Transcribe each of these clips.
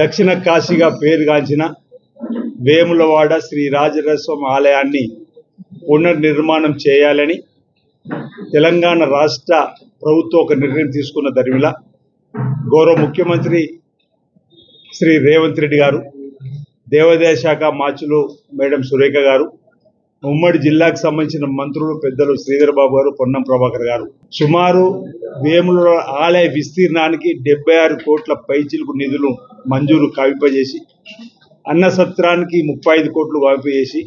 దక్షిణ కాశీగా పేరుగాంచిన వేములవాడ శ్రీ రాజరస్వామి ఆలయాన్ని పునర్నిర్మాణం చేయాలని తెలంగాణ రాష్ట్ర ప్రభుత్వం ఒక నిర్ణయం తీసుకున్న దరిమిల గౌరవ ముఖ్యమంత్రి శ్రీ రేవంత్ రెడ్డి గారు దేవాదాయ శాఖ మాచులు మేడం సురేఖ గారు ఉమ్మడి జిల్లాకు సంబంధించిన మంత్రులు పెద్దలు శ్రీధర్ బాబు గారు పొన్నం ప్రభాకర్ గారు. సుమారు వేముల ఆలయ విస్తీర్ణానికి డెబ్బై ఆరు కోట్ల పైచిలకు నిధులు మంజూరు కవింపజేసి అన్న సత్రానికి ముప్పై ఐదు కోట్లు వాయిపేసి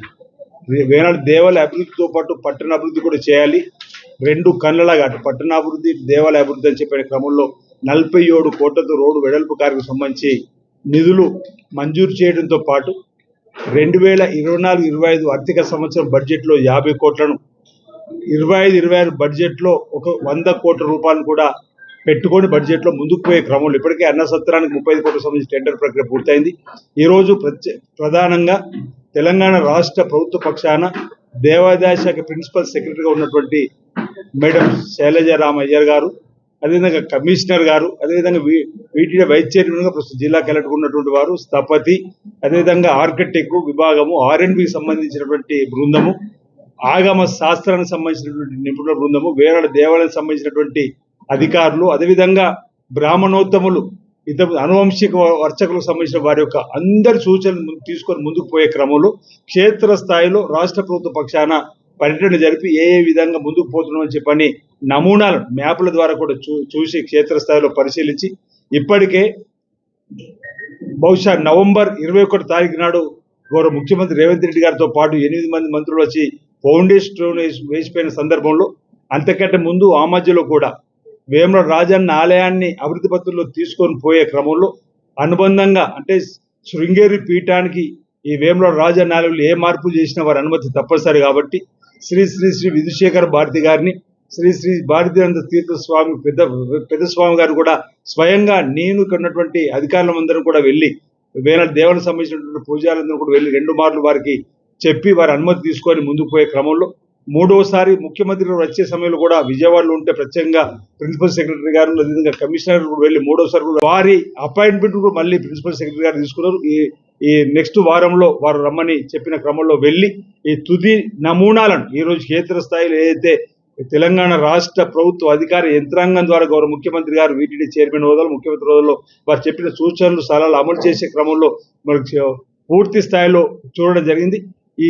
వేనాడు దేవాలయ అభివృద్ధితో పాటు పట్టణ అభివృద్ధి కూడా చేయాలి. రెండు కళ్ళలాగా అటు పట్టణాభివృద్ధి దేవాలయ అభివృద్ధి అని చెప్పిన క్రమంలో నలభై ఏడు కోట్లతో రోడ్డు వెడల్పు కార్యకు సంబంధించి నిధులు మంజూరు చేయడంతో పాటు రెండు వేల ఇరవై నాలుగు ఇరవై ఐదు ఆర్థిక సంవత్సరం బడ్జెట్లో యాభై కోట్లను ఇరవై ఐదు ఇరవై ఆరు బడ్జెట్లో ఒక వంద కోట్ల రూపాయలు కూడా పెట్టుకొని బడ్జెట్లో ముందుకు పోయే క్రమంలో ఇప్పటికే అన్న సత్రానికి ముప్పై ఐదు కోట్ల సంబంధించి టెండర్ ప్రక్రియ పూర్తయింది. ఈరోజు ప్రత్యే ప్రధానంగా తెలంగాణ రాష్ట్ర ప్రభుత్వ పక్షాన దేవాదాయ శాఖ ప్రిన్సిపల్ సెక్రటరీగా ఉన్నటువంటి మేడం శైలజ రామయ్యర్ గారు అదేవిధంగా కమిషనర్ గారు అదేవిధంగా వీ- వైస్ చైర్మన్గా ప్రస్తుతం జిల్లా కలెక్టర్ ఉన్నటువంటి వారు స్థపతి అదేవిధంగా ఆర్కిటెక్ విభాగము ఆర్ఎండ్బికి సంబంధించినటువంటి బృందము ఆగమ శాస్త్రానికి సంబంధించినటువంటి నిపుణుల బృందము వేరే దేవాలయానికి సంబంధించినటువంటి అధికారులు అదేవిధంగా బ్రాహ్మణోత్తములు ఇతర అనువంశిక వర్చకులకు సంబంధించిన వారి యొక్క అందరి సూచనలు తీసుకొని ముందుకు పోయే క్రమంలో క్షేత్ర స్థాయిలో రాష్ట్ర ప్రభుత్వ పక్షాన పర్యటన జరిపి ఏ ఏ విధంగా ముందుకు పోతున్నామని చెప్పని నమూనాలు మ్యాప్ల ద్వారా కూడా చూ చూసి క్షేత్రస్థాయిలో పరిశీలించి ఇప్పటికే బహుశా నవంబర్ ఇరవై ఒకటి తారీఖు నాడు గౌరవ ముఖ్యమంత్రి రేవంత్ రెడ్డి గారితో పాటు ఎనిమిది మంది మంత్రులు వచ్చి ఫౌండేషన్ వేసి- వేసిపోయిన సందర్భంలో అంతకంటే ముందు ఆ మధ్యలో కూడా వేమల రాజన్న ఆలయాన్ని అభివృద్ధి పత్రుల్లో తీసుకొని పోయే క్రమంలో అనుబంధంగా అంటే శృంగేరి పీఠానికి ఈ వేమల రాజన్న ఆలయంలో ఏ మార్పులు చేసినా వారి అనుమతి తప్పనిసరి కాబట్టి శ్రీ శ్రీ శ్రీ విధుశేఖర భారతి గారిని శ్రీ శ్రీ భారతీనంద తీర్థ స్వామి పెద్ద పెద్ద స్వామి గారు కూడా స్వయంగా నేను ఇక్కడ ఉన్నటువంటి అధికారులందరం కూడా వెళ్ళి వేల దేవులకు సంబంధించినటువంటి పూజారులందరూ కూడా వెళ్ళి రెండు మార్లు వారికి చెప్పి వారి అనుమతి తీసుకొని ముందుకు పోయే క్రమంలో మూడవసారి ముఖ్యమంత్రి గారు వచ్చే సమయంలో కూడా విజయవాడలో ఉంటే ప్రత్యేకంగా ప్రిన్సిపల్ సెక్రటరీ గారు అదేవిధంగా కమిషనర్ కూడా వెళ్ళి మూడోసారి కూడా వారి అపాయింట్మెంట్ కూడా మళ్ళీ ప్రిన్సిపల్ సెక్రటరీ గారు తీసుకున్నారు. ఈ ఈ నెక్స్ట్ వారంలో వారు రమ్మని చెప్పిన క్రమంలో వెళ్ళి ఈ తుది నమూనాలను ఈ రోజు క్షేత్ర స్థాయిలో ఏదైతే తెలంగాణ రాష్ట్ర ప్రభుత్వ అధికార యంత్రాంగం ద్వారా గౌరవ ముఖ్యమంత్రి గారు వీటిని చైర్మన్ హోదాలో ముఖ్యమంత్రి హోదాలో వారు చెప్పిన సూచనలు సలహాలు అమలు చేసే క్రమంలో మనకు పూర్తి స్థాయిలో చూడడం జరిగింది. ఈ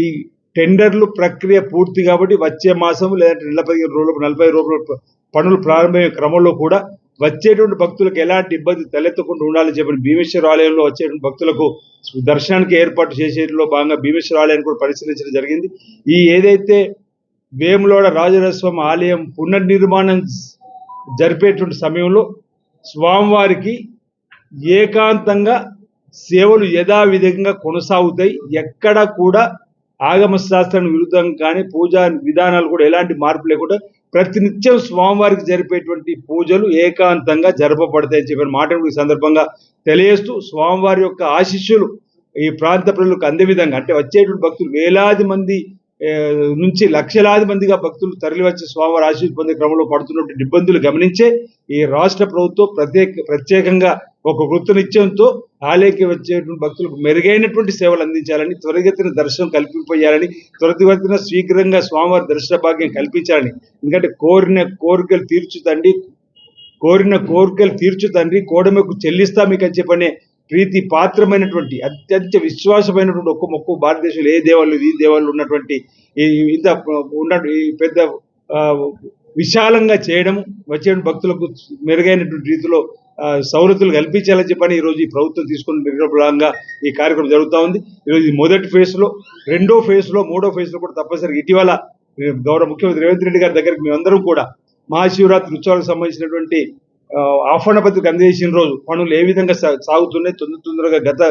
టెండర్లు ప్రక్రియ పూర్తి కాబట్టి వచ్చే మాసం లేదంటే నెల పదిహేను రోజులు నలభై రోజుల పనులు ప్రారంభమయ్యే క్రమంలో కూడా వచ్చేటువంటి భక్తులకు ఎలాంటి ఇబ్బంది తలెత్తకుండా ఉండాలని చెప్పిన భీమేశ్వర ఆలయంలో వచ్చేటువంటి భక్తులకు దర్శనానికి ఏర్పాటు చేసేలో భాగంగా భీమేశ్వర ఆలయాన్ని కూడా పరిశీలించడం జరిగింది. ఈ ఏదైతే వేములోడ రాజరస్వామి ఆలయం పునర్నిర్మాణం జరిపేటువంటి సమయంలో స్వామివారికి ఏకాంతంగా సేవలు యథావిధంగా కొనసాగుతాయి. ఎక్కడ కూడా ఆగమ శాస్త్రానికి విరుద్ధం కానీ పూజా విధానాలు కూడా ఎలాంటి మార్పు లేకుండా ప్రతినిత్యం స్వామివారికి జరిపేటువంటి పూజలు ఏకాంతంగా జరపబడతాయని చెప్పిన మాట ఈ సందర్భంగా తెలియజేస్తూ స్వామివారి యొక్క ఆశీస్సులు ఈ ప్రాంత ప్రజలకు అందే విధంగా అంటే వచ్చేటువంటి భక్తులు వేలాది మంది నుంచి లక్షలాది మందిగా భక్తులు తరలివచ్చి స్వామివారి ఆశీస్సు క్రమంలో పడుతున్నటువంటి ఇబ్బందులు గమనించే ఈ రాష్ట్ర ప్రభుత్వం ప్రత్యేక ప్రత్యేకంగా ఒక కృత నిత్యంతో ఆలయకి వచ్చేటువంటి భక్తులకు మెరుగైనటువంటి సేవలు అందించాలని త్వరిగతిన దర్శనం కల్పింపజేయాలని త్వరితగతిన శీఘ్రంగా స్వామివారి దర్శన భాగ్యం కల్పించాలని. ఎందుకంటే కోరిన కోరికలు తీర్చుతండి కోరిన కోరికలు తీర్చు తండ్రి కోడమెకు చెల్లిస్తా మీకు అని చెప్పనే ప్రీతి పాత్రమైనటువంటి అత్యంత విశ్వాసమైనటువంటి ఒక్క మొక్కు భారతదేశంలో ఏ దేవాలు ఈ దేవాలు ఉన్నటువంటి ఈ ఇంత ఉన్న పెద్ద విశాలంగా చేయడం వచ్చే భక్తులకు మెరుగైనటువంటి రీతిలో సౌలతులు కల్పించాలని చెప్పని ఈరోజు ఈ ప్రభుత్వం తీసుకున్న నిర్ణయం ఈ కార్యక్రమం జరుగుతూ ఉంది. ఈరోజు ఈ మొదటి ఫేజ్లో రెండో ఫేజ్లో మూడో ఫేజ్లో కూడా తప్పనిసరిగా ఇటీవల గౌరవ ముఖ్యమంత్రి రేవంత్ రెడ్డి గారి దగ్గరికి మేమందరం కూడా మహాశివరాత్రి ఉత్సవాలకు సంబంధించినటువంటి ఆహ్వాన పత్రిక అందజేసిన రోజు పనులు ఏ విధంగా సా- సాగుతున్నాయి తొందర తొందరగా గత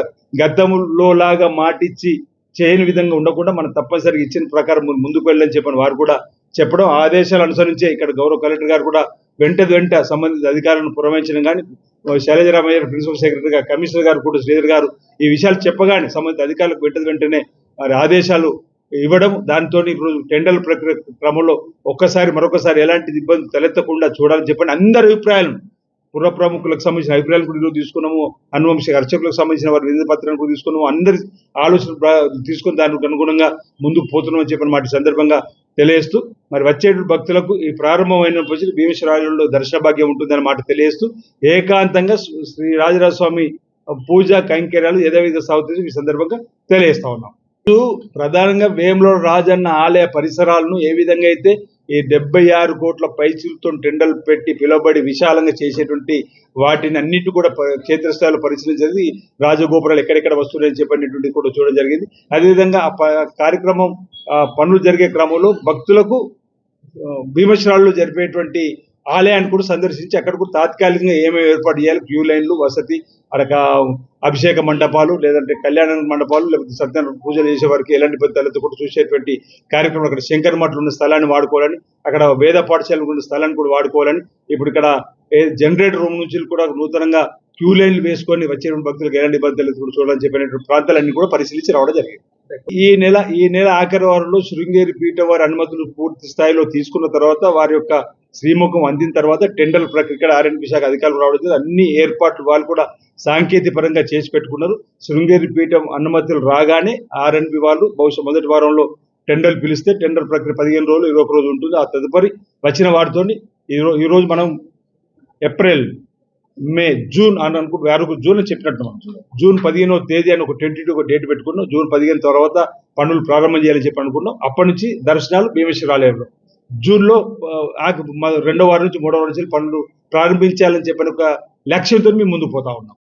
గతంలో లాగా మాటిచ్చి చేయని విధంగా ఉండకుండా మనం తప్పనిసరిగా ఇచ్చిన ప్రకారం ముందు- ముందుకు వెళ్ళని చెప్పని వారు కూడా చెప్పడం ఆదేశాలు అనుసరించే ఇక్కడ గౌరవ కలెక్టర్ గారు కూడా వెంట వెంట సంబంధిత అధికారులను పురమాయించడం కానీ శైలజరామయ్య ప్రిన్సిపల్ సెక్రటరీ గారు కమిషనర్ గారు కూడా శ్రీధర్ గారు ఈ విషయాలు చెప్పగానే సంబంధిత అధికారులకు వెంట వెంటనే వారి ఆదేశాలు ఇవ్వడం దాంతో ఇప్పుడు టెండర్ ప్రక్రియ క్రమంలో ఒక్కసారి మరొకసారి ఎలాంటి ఇబ్బంది తలెత్తకుండా చూడాలని చెప్పండి అందరి అభిప్రాయాలను పుర ప్రముఖులకు సంబంధించిన అభిప్రాయాలు కూడా ఈరోజు తీసుకున్నాము. అనువంశ అర్చకులకు సంబంధించిన వారి విందు పత్రాలను కూడా తీసుకున్నాము. అందరి ఆలోచన తీసుకుని దానికి అనుగుణంగా ముందుకు పోతున్నామని చెప్పిన మాట సందర్భంగా తెలియజేస్తూ మరి వచ్చే భక్తులకు ఈ ప్రారంభమైన రోజులు భీమేశ్వరాలలో దర్శన భాగ్యం ఉంటుందన్న మాట తెలియజేస్తూ ఏకాంతంగా శ్రీ- రాజరాజస్వామి రాజరాజ స్వామి పూజ కైంకర్యాలు యథావిధ సాగుతుంది ఈ సందర్భంగా తెలియజేస్తా ఉన్నాం. ప్రధానంగా వేములో రాజన్న ఆలయ పరిసరాలను ఏ విధంగా అయితే ఈ డెబ్బై ఆరు కోట్ల పైచిలతో టెండర్లు పెట్టి పిలువబడి విశాలంగా చేసేటువంటి వాటిని అన్నిటి కూడా ప- క్షేత్రస్థాయిలో పరిశీలించేది రాజగోపురాలు ఎక్కడెక్కడ వస్తున్నాయని చెప్పినటువంటి కూడా చూడడం జరిగింది. అదేవిధంగా ఆ ప- కార్యక్రమం ఆ, పనులు జరిగే క్రమంలో భక్తులకు ఆ, భీమశ్రాల్లో జరిపేటువంటి ఆలయాన్ని కూడా సందర్శించి అక్కడ కూడా తాత్కాలికంగా ఏమేమి ఏర్పాటు చేయాలి? క్యూ లైన్లు వసతి అక్కడ అభిషేక మండపాలు లేదంటే కళ్యాణ మండపాలు లేకపోతే సత్యనారాయణ పూజలు చేసే వారికి ఎలాంటి పెద్దలతో కూడా చూసేటువంటి కార్యక్రమం అక్కడ శంకర్ మఠలు ఉన్న స్థలాన్ని వాడుకోవాలని అక్కడ వేద పాఠశాలకు ఉన్న స్థలాన్ని కూడా వాడుకోవాలని ఇప్పుడు ఇక్కడ జనరేటర్ రూమ్ నుంచి కూడా నూతనంగా క్యూ లైన్లు వేసుకొని వచ్చేటువంటి భక్తులకు ఎలాంటి ఇబ్బందులు కూడా చూడాలని చెప్పినటువంటి ప్రాంతాలన్నీ కూడా పరిశీలించి రావడం జరిగింది. ఈ నెల ఈ నెల ఆఖరి వారంలో శృంగేరి పీఠ వారి అనుమతులు పూర్తి స్థాయిలో తీసుకున్న తర్వాత వారి యొక్క శ్రీముఖం అందిన తర్వాత టెండర్ ప్రక్రియ ఇక్కడ ఆర్ఎన్పి శాఖ అధికారులు రావడం అన్ని ఏర్పాట్లు వాళ్ళు కూడా సాంకేతిక పరంగా చేసి పెట్టుకున్నారు. శృంగేరి పీఠం అనుమతులు రాగానే ఆర్ఎన్పి వాళ్ళు బహుశా మొదటి వారంలో టెండర్లు పిలిస్తే టెండర్ ప్రక్రియ పదిహేను రోజులు ఇరవై ఒక రోజు ఉంటుంది. ఆ తదుపరి వచ్చిన వాటితో ఈ రోజు మనం ఏప్రిల్ మే జూన్ అని అనుకుంటే వరకు జూన్ అని చెప్పినట్టు మనం. జూన్ పదిహేనో తేదీ అని ఒక ట్వంటీ ఒక డేట్ పెట్టుకున్నాం. జూన్ పదిహేను తర్వాత పనులు ప్రారంభం చేయాలని చెప్పి అనుకున్నాం. అప్పటి నుంచి దర్శనాలు భీమేశ్వర ఆలయంలో. జూన్లో ఆ, రెండో వారం నుంచి మూడో వారం నుంచి పనులు ప్రారంభించాలని చెప్పిన ఒక లక్ష్యంతో మేము ముందుకు పోతా ఉన్నాం.